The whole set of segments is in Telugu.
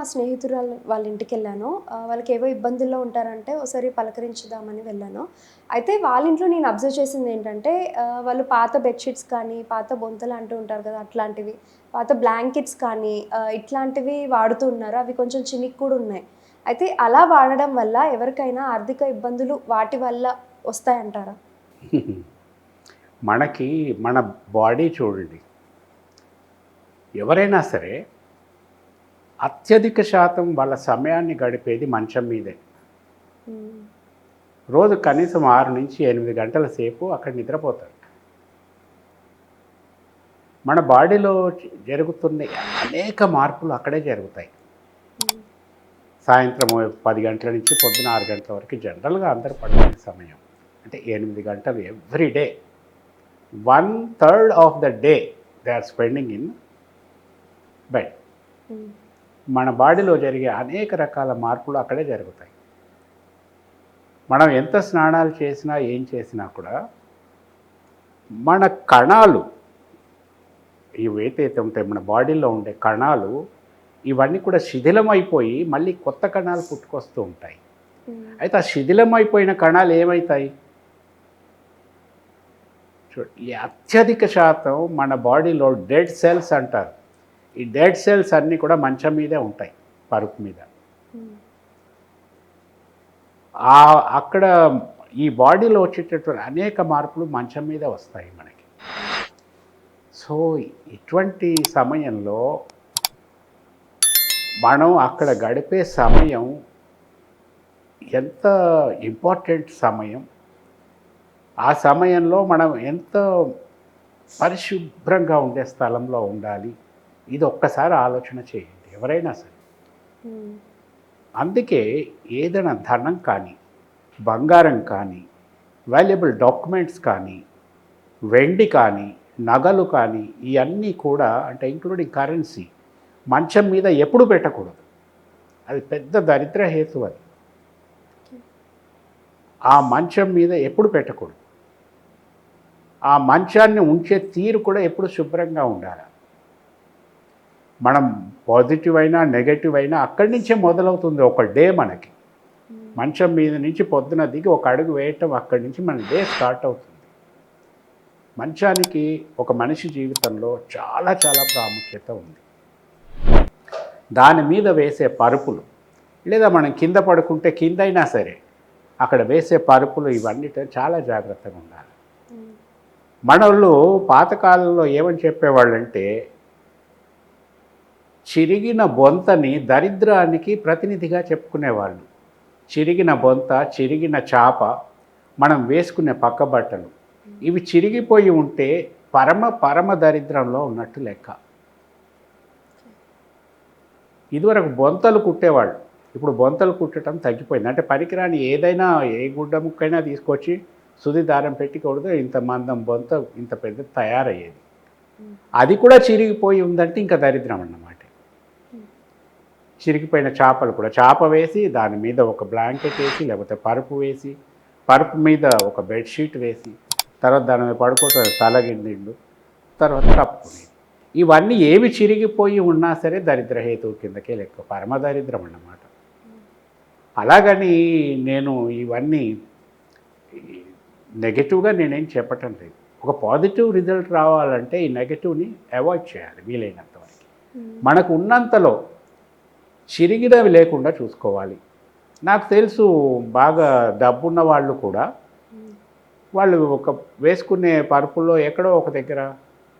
మా స్నేహితురాలు వాళ్ళ ఇంటికి వెళ్ళాను వాళ్ళకి ఏవో ఇబ్బందుల్లో ఉంటారంటే ఒకసారి పలకరించుదామని వెళ్ళాను. అయితే వాళ్ళ ఇంట్లో నేను అబ్జర్వ్ చేసింది ఏంటంటే వాళ్ళు పాత బెడ్షీట్స్ కానీ పాత బొంతలు అంటూ ఉంటారు కదా అట్లాంటివి పాత బ్లాంకెట్స్ కానీ ఇట్లాంటివి వాడుతూ ఉన్నారు. అవి కొంచెం చినిక్ కూడా ఉన్నాయి. అయితే అలా వాడడం వల్ల ఎవరికైనా ఆర్థిక ఇబ్బందులు వాటి వల్ల వస్తాయంటారా? మనకి మన బాడీ చూడండి. ఎవరైనా సరే అత్యధిక శాతం వాళ్ళ సమయాన్ని గడిపేది మంచం మీదే మ్మ్. రోజు కనీసం ఆరు నుంచి ఎనిమిది గంటల సేపు అక్కడ నిద్రపోతారు మన బాడీలో జరుగుతున్న అనేక మార్పులు అక్కడే జరుగుతాయి మ్మ్. సాయంత్రం పది గంటల నుంచి పొద్దున ఆరు గంటల వరకు జనరల్గా అందరు పడుకునే సమయం అంటే ఎనిమిది గంటలు every day one third of the day they are spending in bed hmm. మన బాడీలో జరిగే అనేక రకాల మార్పులు అక్కడే జరుగుతాయి. మనం ఎంత స్నానాలు చేసినా ఏం చేసినా కూడా మన కణాలు ఇవైతే ఉంటాయి మన బాడీలో ఉండే కణాలు ఇవన్నీ కూడా శిథిలమైపోయి మళ్ళీ కొత్త కణాలు పుట్టుకొస్తూ ఉంటాయి. అయితే ఆ శిథిలమైపోయిన కణాలు ఏమవుతాయి ఈ అత్యధిక శాతం మన బాడీలో డెడ్ సెల్స్ అంటారు. ఈ డెడ్ సెల్స్ అన్నీ కూడా మంచం మీదే ఉంటాయి పరుపు మీద. అక్కడ ఈ బాడీలో వచ్చేటటువంటి అనేక మార్పులు మంచం మీద వస్తాయి మనకి. సో ఇటువంటి సమయంలో మనం అక్కడ గడిపే సమయం ఎంత ఇంపార్టెంట్ సమయం ఆ సమయంలో మనం ఎంత పరిశుభ్రంగా ఉండే స్థలంలో ఉండాలి ఇది ఒక్కసారి ఆలోచన చేయండి ఎవరైనా సరే. అందుకే ఏదైనా ధనం కానీ బంగారం కానీ వాల్యుబుల్ డాక్యుమెంట్స్ కానీ వెండి కానీ నగలు కానీ ఇవన్నీ కూడా అంటే ఇంక్లూడింగ్ కరెన్సీ మంచం మీద ఎప్పుడు పెట్టకూడదు. అది పెద్ద దరిద్ర హేతు అది. ఆ మంచం మీద ఎప్పుడు పెట్టకూడదు. ఆ మంచాన్ని ఉంచే తీరు కూడా ఎప్పుడు శుభ్రంగా ఉండాలి? మనం పాజిటివ్ అయినా నెగటివ్ అయినా అక్కడి నుంచే మొదలవుతుంది ఒక డే మనకి మ్మ్. మంచం మీద నుంచి పొద్దున దిగి ఒక అడుగు వేయటం అక్కడి నుంచి మన డే స్టార్ట్ అవుతుంది మంచానికి ఒక మనిషి జీవితంలో చాలా చాలా ప్రాముఖ్యత ఉంది దాని మీద వేసే పరుపులు లేదా మనం కింద పడుకుంటే కింద అయినా సరే అక్కడ వేసే పరుపులు ఇవన్నీ చాలా జాగ్రత్తగా ఉండాలి మ్మ్. మనోళ్ళు పాతకాలంలో ఏమని చెప్పేవాళ్ళంటే చిరిగిన బొంతని దరిద్రానికి ప్రతినిధిగా చెప్పుకునేవాళ్ళు. చిరిగిన బొంత చిరిగిన చాప మనం వేసుకునే పక్క బట్టలు. ఇవి చిరిగిపోయి ఉంటే పరమ పరమ దరిద్రంలో ఉన్నట్టు లెక్క. ఇదివరకు బొంతలు కుట్టేవాళ్ళు. ఇప్పుడు బొంతలు కుట్టడం తగ్గిపోయింది. అంటే పనికిరాని ఏదైనా ఏ గుడ్డ ముక్కైనా తీసుకొచ్చి సుది దారం పెట్టకూడదు ఇంత మందం బొంత ఇంత పెద్ద తయారయ్యేది. అది కూడా చిరిగిపోయి ఉందంటే ఇంకా దరిద్రం అన్నమాట. చిరిగిపోయిన చేపలు కూడా. చేప వేసి దాని మీద ఒక బ్లాంకెట్ వేసి లేకపోతే పరుపు వేసి పరుపు మీద ఒక బెడ్షీట్ వేసి తర్వాత దాని మీద పడుకోవటం తలగిండిండు తర్వాత కప్పుకునేది ఇవన్నీ ఏవి చిరిగిపోయి ఉన్నా సరే దరిద్రహేతువు కిందకే లెక్క. పరమ దరిద్రం అన్నమాట. అలాగని నేను ఇవన్నీ నెగటివ్గా నేనేం చెప్పటం లేదు. ఒక పాజిటివ్ రిజల్ట్ రావాలంటే ఈ నెగటివ్ని అవాయిడ్ చేయాలి వీలైనంత వరకు. మనకు ఉన్నంతలో చిరిగినవి లేకుండా చూసుకోవాలి. నాకు తెలుసు బాగా డబ్బున్న వాళ్ళు కూడా వాళ్ళు ఒక వేసుకునే పరుపుల్లో ఎక్కడో ఒక దగ్గర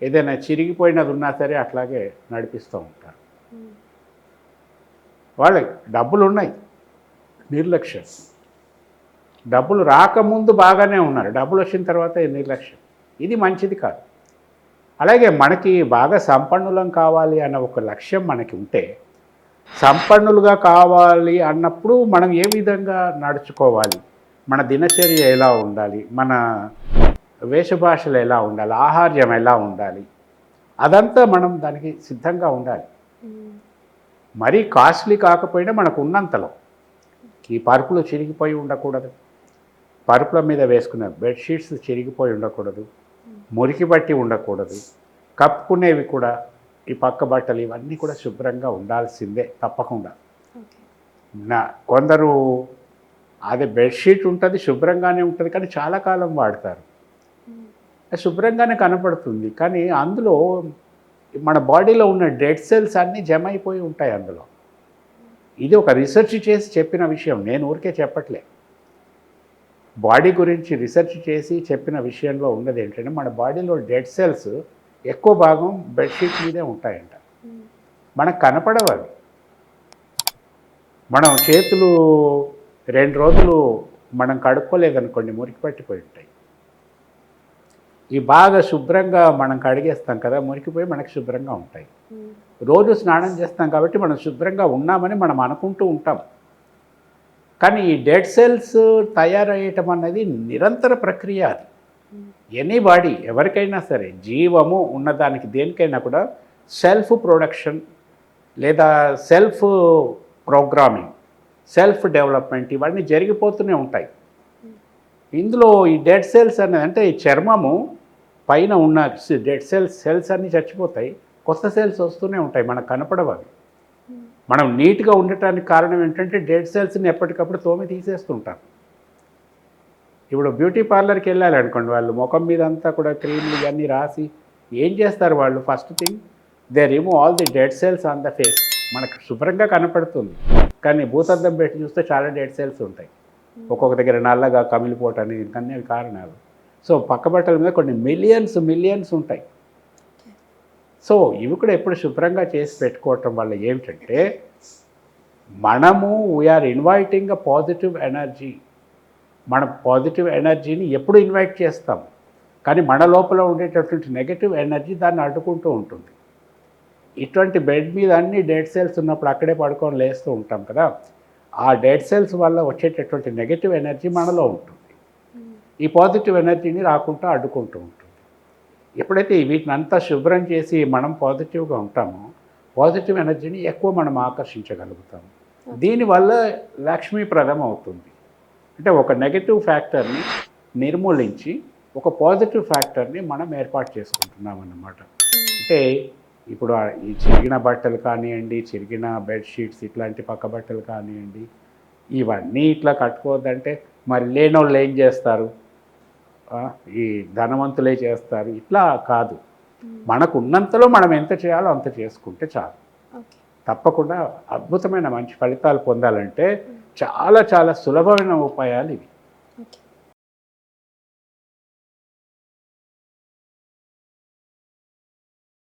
ఏదైనా చిరిగిపోయినది ఉన్నా సరే అట్లాగే నడిపిస్తూ ఉంటారు. వాళ్ళ వాళ్ళకి డబ్బులు ఉన్నాయి. నిర్లక్ష్యం. డబ్బులు రాకముందు బాగానే ఉన్నారు. డబ్బులు వచ్చిన తర్వాత నిర్లక్ష్యం. ఇది మంచిది కాదు. అలాగే మనకి బాగా సంపన్నులం కావాలి అన్న ఒక లక్ష్యం మనకి ఉంటే సంపన్నులుగా కావాలి అన్నప్పుడు మనం ఏ విధంగా నడుచుకోవాలి? మన దినచర్య ఎలా ఉండాలి? మన వేషభాషలు ఎలా ఉండాలి? ఆహార్యం ఎలా ఉండాలి? అదంతా మనం దానికి సిద్ధంగా ఉండాలి. మరీ కాస్ట్లీ కాకపోయినా మనకు ఉన్నంతలో. ఈ పరుపులు చిరిగిపోయి ఉండకూడదు. పరుపుల మీద వేసుకున్న బెడ్షీట్స్ చిరిగిపోయి ఉండకూడదు. మురికి బట్టి ఉండకూడదు. కప్పుకునేవి కూడా ఈ పక్క బట్టలు ఇవన్నీ కూడా శుభ్రంగా ఉండాల్సిందే తప్పకుండా. నా కొందరు అదే బెడ్షీట్ ఉంటుంది శుభ్రంగానే ఉంటుంది కానీ చాలా కాలం వాడతారు. శుభ్రంగానే కనపడుతుంది కానీ అందులో మన బాడీలో ఉన్న డెడ్ సెల్స్ అన్నీ జమ అయిపోయి ఉంటాయి అందులో. ఇది ఒక రీసెర్చ్ చేసి చెప్పిన విషయం నేను ఊరికే చెప్పట్లే. బాడీ గురించి రీసెర్చ్ చేసి చెప్పిన విషయంలో ఉన్నది ఏంటంటే మన బాడీలో డెడ్ సెల్స్ ఎక్కువ భాగం బెడ్షీట్ మీదే ఉంటాయంట. మనకు కనపడవు అవి. మనం చేతులు రెండు రోజులు మనం కడుక్కోలేదనుకోండి మురికి పట్టిపోయి ఉంటాయి. ఈ బాగా శుభ్రంగా మనం కడిగేస్తాం కదా మురికిపోయి మనకు శుభ్రంగా ఉంటాయి. రోజు స్నానం చేస్తాం కాబట్టి మనం శుభ్రంగా ఉన్నామని మనం అనుకుంటూ ఉంటాం. కానీ ఈ డెడ్ సెల్స్ తయారయ్యటం అన్నది నిరంతర ప్రక్రియ అది. ఎనీ బాడీ ఎవరికైనా సరే జీవము ఉన్నదానికి దేనికైనా కూడా సెల్ఫ్ ప్రొడక్షన్ లేదా సెల్ఫ్ ప్రోగ్రామింగ్ సెల్ఫ్ డెవలప్మెంట్ ఇవన్నీ జరిగిపోతూనే ఉంటాయి. ఇందులో ఈ డెడ్ సెల్స్ అనేది అంటే ఈ చర్మము పైన ఉన్న డెడ్ సెల్స్ సెల్స్ అన్నీ చచ్చిపోతాయి. కొత్త సెల్స్ వస్తూనే ఉంటాయి మనకు కనపడవు అవి. మనం నీట్గా ఉండటానికి కారణం ఏంటంటే డెడ్ సెల్స్ని ఎప్పటికప్పుడు తోమి తీసేస్తుంటారు ఇప్పుడు బ్యూటీ పార్లర్కి వెళ్ళాలి అనుకోండి వాళ్ళు ముఖం మీద అంతా కూడా క్రీమ్లు ఇవన్నీ రాసి ఏం చేస్తారు వాళ్ళు? First thing they remove all the dead cells on the face. మనకు శుభ్రంగా కనపడుతుంది. కానీ భూతద్దం పెట్టి చూస్తే చాలా డెడ్ సెల్స్ ఉంటాయి. ఒక్కొక్క దగ్గర నల్లగా కమిలిపోవటాన్ని ఇవన్నీ కారణాలు. సో పక్క బట్టల మీద కొన్ని మిలియన్స్ మిలియన్స్ ఉంటాయి. సో ఇవి కూడా ఎప్పుడు శుభ్రంగా చేసి పెట్టుకోవటం వల్ల ఏమిటంటే మనము we are inviting a positive energy మన పాజిటివ్ ఎనర్జీని ఎప్పుడు ఇన్వైట్ చేస్తాం. కానీ మన లోపల ఉండేటటువంటి నెగటివ్ ఎనర్జీ దాన్ని అడ్డుకుంటూ ఉంటుంది. ఇటువంటి బెడ్ మీద అన్ని డెడ్ సెల్స్ ఉన్నప్పుడు అక్కడే పడుకొని లేస్తూ ఉంటాం కదా. ఆ డెడ్ సెల్స్ వల్ల వచ్చేటటువంటి నెగటివ్ ఎనర్జీ మనలో ఉంటుంది. ఈ పాజిటివ్ ఎనర్జీని రాకుండా అడ్డుకుంటూ ఉంటుంది. ఎప్పుడైతే వీటిని అంతా శుభ్రం చేసి మనం పాజిటివ్గా ఉంటామో పాజిటివ్ ఎనర్జీని ఎక్కువ మనం ఆకర్షించగలుగుతాము దీనివల్ల లక్ష్మీప్రదం అవుతుంది. అంటే ఒక నెగటివ్ ఫ్యాక్టర్ని నిర్మూలించి ఒక పాజిటివ్ ఫ్యాక్టర్ని మనం ఏర్పాటు చేసుకుంటున్నాం అన్నమాట అంటే ఇప్పుడు ఈ చిరిగిన బట్టలు కానివ్వండి చిరిగిన బెడ్షీట్స్ ఇట్లాంటి పక్క బట్టలు కానివ్వండి ఇవన్నీ ఇట్లా కట్టుకోవద్దంటే మరి లేనోళ్ళు ఏం చేస్తారు? ఈ ధనవంతులే చేస్తారు. ఇట్లా కాదు. మనకు ఉన్నంతలో మనం ఎంత చేయాలో అంత చేసుకుంటే చాలు. తప్పకుండా అద్భుతమైన మంచి ఫలితాలు పొందాలంటే చాలా చాలా సులభమైన ఉపాయాలు ఇవి.